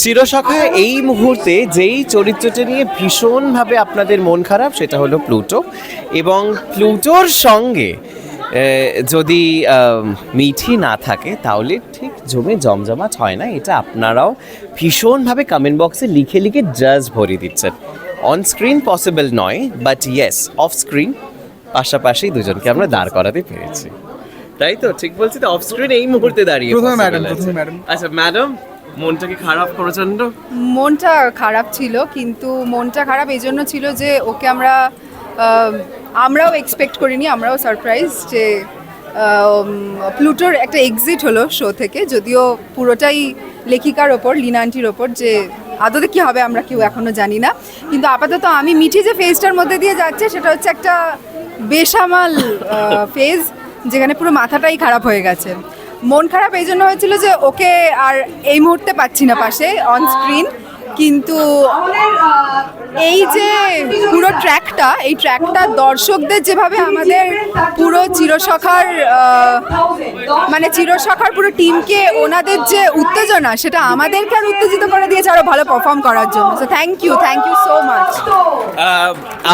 চিরসখা এই মুহূর্তে যেই চরিত্রটা নিয়ে ভীষণভাবে আপনাদের মন খারাপ সেটা হলো প্লুটো। এবং প্লুটোর সঙ্গে যদি মিঠি না থাকে তাহলে ঠিক জমে জমজমাট হয় না। এটা আপনারাও ভীষণভাবে কমেন্ট বক্সে লিখে লিখে জাজ ভরিয়ে দিচ্ছেন। অন স্ক্রিন পসিবল নয় বাট ইয়েস অফ স্ক্রিন পাশাপাশি দুজনকে আমরা দাঁড় করাতে পেরেছি। তাই তো? ঠিক বলছি তো অফ স্ক্রিন এই মুহূর্তে দাঁড়িয়ে। আচ্ছা ম্যাডাম মনটা কি খারাপ প্রচণ্ড মনটা খারাপ ছিল, কিন্তু মনটা খারাপ এই জন্য ছিল যে ওকে আমরা আমরাও এক্সপেক্ট করিনি, আমরাও সারপ্রাইজ যে প্লুটোর একটা এক্সিট হলো শো থেকে, যদিও পুরোটাই লেখিকার ওপর, লিনা আন্টির ওপর যে আদতে কি হবে আমরা কেউ এখনও জানি না। কিন্তু আপাতত আমি মিঠি যে ফেজটার মধ্যে দিয়ে যাচ্ছে, সেটা হচ্ছে একটা বেসামাল ফেজ যেখানে পুরো মাথাটাই খারাপ হয়ে গেছে। মন খারাপ এই জন্য হয়েছিল যে ওকে আর এই মুহূর্তে পাচ্ছি না পাশে অন স্ক্রিন কিন্তু এই যে পুরো ট্র্যাকটা এই ট্র্যাকটা দর্শকদের যেভাবে আমাদের পুরো চিরসখার মানে চিরসখার পুরো টিমকে ওনাদের যে উত্তেজনা, সেটা আমাদেরকে আর উত্তেজিত করে দিয়েছে আরও ভালো পারফর্ম করার জন্য। So thank you thank you so much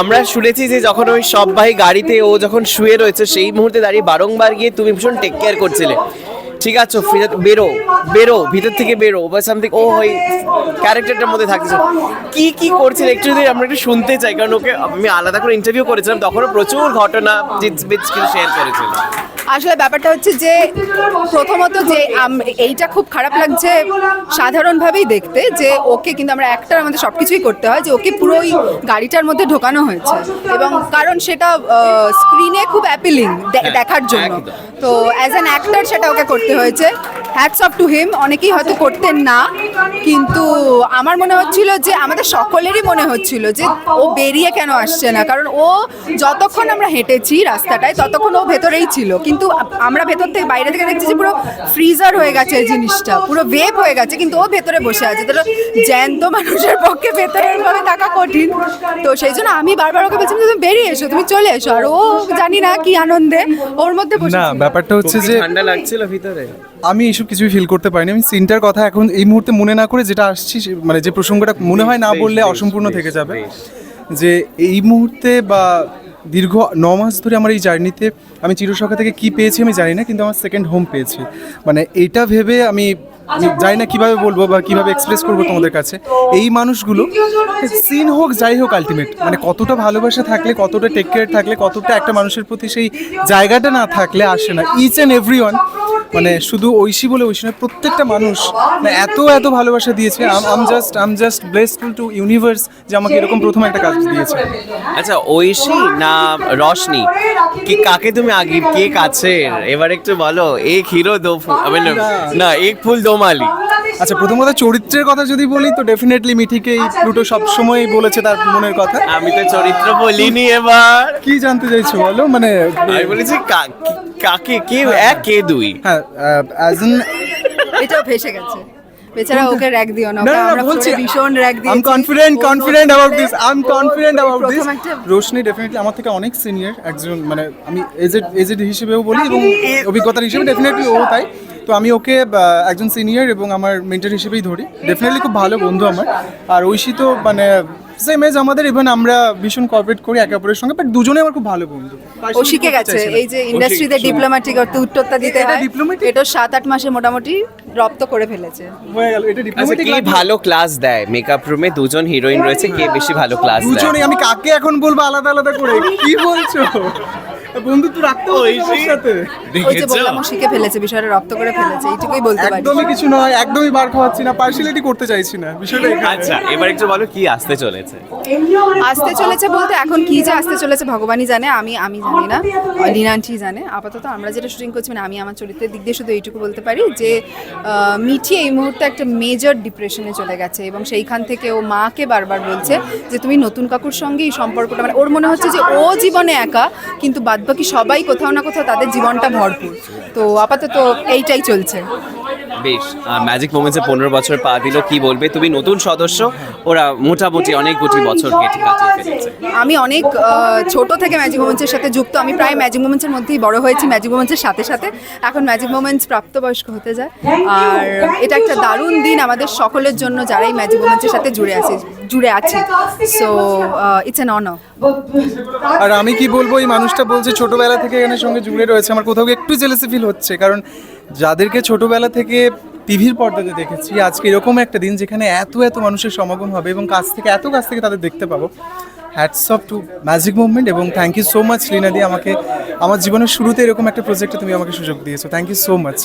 আমরা শুনেছি যে যখন ওই সব ভাই গাড়িতে ও যখন শুয়ে রয়েছে, সেই মুহূর্তে দাঁড়িয়ে বারংবার গিয়ে তুমি ভীষণ টেক কেয়ার করছিলে। ঠিক আছে ফিরে- বেরো বেরো ভিতর থেকে বেরো বা সামথিং ও ওই ক্যারেক্টারটার মধ্যে থাকছে কি কি করছিল? একটু যদি আমরা একটু শুনতে চাই কারণ ওকে আমি আলাদা করে ইন্টারভিউ করেছিলাম তখনও প্রচুর ঘটনা শেয়ার করেছিল। আসলে ব্যাপারটা হচ্ছে যে প্রথমত যে এইটা খুব খারাপ লাগছে সাধারণভাবেই দেখতে যে ওকে কিন্তু আমরা একটার আমাদের সব কিছুই করতে হয় যে ওকে পুরো ওই গাড়িটার মধ্যে ঢোকানো হয়েছে। এবং কারণ সেটা স্ক্রিনে খুব অ্যাপিলিং দেখার জন্য। তো অ্যাজ অ্যান অ্যাক্টার সেটা ওকে করতে হয়েছে। হ্যাটস অফ টু হিম অনেকেই হয়তো করতেন না। কিন্তু আমার মনে হচ্ছিল যে আমাদের সকলেরই মনে হচ্ছিল যে ও বেরিয়ে কেন আসছে না? কারণ ও যতক্ষণ আমরা হেঁটেছি রাস্তাটায় ততক্ষণ ও ভেতরেই ছিল। কিন্তু আমরা ভেতর থেকে বাইরে থেকে দেখছি যে পুরো ফ্রিজার হয়ে গেছে এই জিনিসটা। পুরো ভেপ হয়ে গেছে কিন্তু ও ভেতরে বসে আছে। তো জ্যান্ত মানুষের পক্ষে ভেতরের ভাবে থাকা কঠিন। তো সেই জন্য আমি বারবার ওকে বলছিলাম তুমি বেরিয়ে এসো তুমি চলে এসো। আর ও জানি না কি আনন্দে ওর মধ্যে বসে না ব্যাপারটা হচ্ছে যে ঠান্ডা লাগছিল ভিতরে। আমি এইসব কিছুই ফিল করতে পারিনি। আমি সিনটার কথা এখন এই মুহূর্তে মনে না করে যেটা আসছি মানে যে প্রসঙ্গটা মনে হয় না বললে অসম্পূর্ণ থেকে যাবে। যে এই মুহূর্তে বা দীর্ঘ ন মাস ধরে আমার এই জার্নিতে আমি চিরসখা থেকে কি পেয়েছি আমি জানি না কিন্তু আমার সেকেন্ড হোম পেয়েছি। মানে এইটা ভেবে আমি আমি জানি না কীভাবে বলব বা কীভাবে এক্সপ্রেস করব তোমাদের কাছে। এই মানুষগুলো সিন হোক যাই হোক আলটিমেট মানে কতটা ভালোবাসা থাকলে কতটা টেক কেয়ার থাকলে কতটা একটা মানুষের প্রতি সেই জায়গাটা না থাকলে আসে না। ইচ অ্যান্ড এভরি মানে শুধু ঐশী বলে ঐশী নয় প্রত্যেকটা মানুষ মানে এত এত ভালোবাসা দিয়েছে। আম just um just blessful to universe যে আমাকে এরকম প্রথম একটা কাজ দিয়েছে। আচ্ছা ঐশী না রশনি কি কাকে তুমি আগে কে কাছে এবার একটু বলো এক হিরো দো ফুল না এক ফুল দো মালি আচ্ছা প্রথমত চরিত্রের কথা যদি বলি তো ডেফিনেটলি মিঠিকে এই প্লুটো সবসময় বলেছে তার মনের কথা। আমি তো চরিত্র বলিনি এবার। কি জানতে চাইছো বলো? মানে আমি বলেছি কাকে কে এক কে দুই? হ্যাঁ অ্যাজ এটাও ভেসে গেছে। বেচারা ওকে র্যাক দিও না আমরা বলছি ভীষণ র্যাক দিয়েছি। I am confident confident about this I am confident about this Roshni definitely আমার থেকে অনেক সিনিয়র একজন মানে আমি এজেড এজেড হিসেবেও বলি এবং অভিজ্ঞতার হিসেবে ডেফিনেটলি ও তাই। তো আমি ওকে একজন সিনিয়র এবং আমার মেন্টার হিসেবেই ধরি। ডেফিনেটলি খুব ভালো বন্ধু আমার। আর ঐশী তো মানে সেম এজ আমাদের ইভেন আমরা ভীষণ কোঅপারেট করি একে অপরের সঙ্গে বাট দুজনে আমার খুব ভালো বন্ধু। ও শিখে গেছে এই যে ইন্ডাস্ট্রিতে ডিপ্লোম্যাটিক অর্থ উত্তরটা দিতে এটা হয় diplomatic? এটা সাত আট মাসে মোটামুটি রপ্ত করে ফেলেছে। হয়ে গেল এটা আচ্ছা ডিপ্লোম্যাটিক কে ভালো ক্লাস দেয়? মেকআপ রুমে দুজন হিরোইন রয়েছে কে বেশি ভালো ক্লাস দেয়? দুজনে আমি কাকে এখন বলব আলাদা আলাদা করে? কি বলছো? রাখতে ওর সাথে। ওই যে বললাম ও শিখে ফেলেছে বিষয়টা রপ্ত করে ফেলেছে এইটুকুই বলতে পারি। একদমই কিছু নয় একদমই বার খাওয়াচ্ছি না পার্সিয়ালিটি করতে চাইছি না বিষয়টা আচ্ছা এবার একটু বলো কি আসতে চলেছে? আসতে চলেছে বলতে এখন কি যে আসতে চলেছে ভগবানই জানে আমি আমি জানি না। লিনান্টি জানে। আপাতত আমরা যেটা শুটিং করছি মানে আমি আমার চরিত্রের দিক দিয়ে শুধু এইটুকু বলতে পারি যে আহ, মিঠি এই মুহূর্তে একটা মেজর ডিপ্রেশনে চলে গেছে এবং সেইখান থেকে ও মাকে বারবার বলছে যে তুমি নতুন কাকুর সঙ্গে এই সম্পর্কটা মানে ওর মনে হচ্ছে যে ও জীবনে একা কিন্তু বাদবাকি সবাই কোথাও না কোথাও তাদের জীবনটা ভরপুর। তো আপাতত এইটাই চলছে। বেশ ম্যাজিক মোমেন্টসে পনেরো বছর পা দিল কি বলবে? তুমি নতুন সদস্য ওরা মোটামুটি অনেক কোটি বছর কেটে কাটিয়ে ফেলেছে। আমি অনেক ছোট থেকে ম্যাজিক মোমেন্টসের সাথে যুক্ত। আমি প্রায় ম্যাজিক মোমেন্টসের মধ্যেই বড় হয়েছি ম্যাজিক মোমেন্টসের সাথে সাথে। এখন ম্যাজিক মোমেন্টস প্রাপ্তবয়স্ক হতে যায়। আর এটা একটা দারুণ দিন আমাদের সকলের জন্য যারাই ম্যাজিক মোমেন্টসের সাথে জুড়ে আছি জুড়ে আছি। সো ইটস অ্যান অনার আর আমি কি বলব এই মানুষটা বলছে ছোটবেলা থেকে এখানে সঙ্গে জুড়ে রয়েছে। আমার কোথাও একটু জেলেসি ফিল হচ্ছে কারণ যাদেরকে ছোটবেলা থেকে টিভির পর্দাতে দেখেছি, আজকে এরকম একটা দিন যেখানে এত এত মানুষের সমাগম হবে এবং কাছ থেকে, এত কাছ থেকে তাদের দেখতে পাবো। Hats off to magic movement এবং থ্যাংক ইউ সো মাচ লিনাদি আমাকে, আমার জীবনের শুরুতে এরকম একটা প্রজেক্টে তুমি আমাকে সুযোগ দিয়েছ। Thank you so much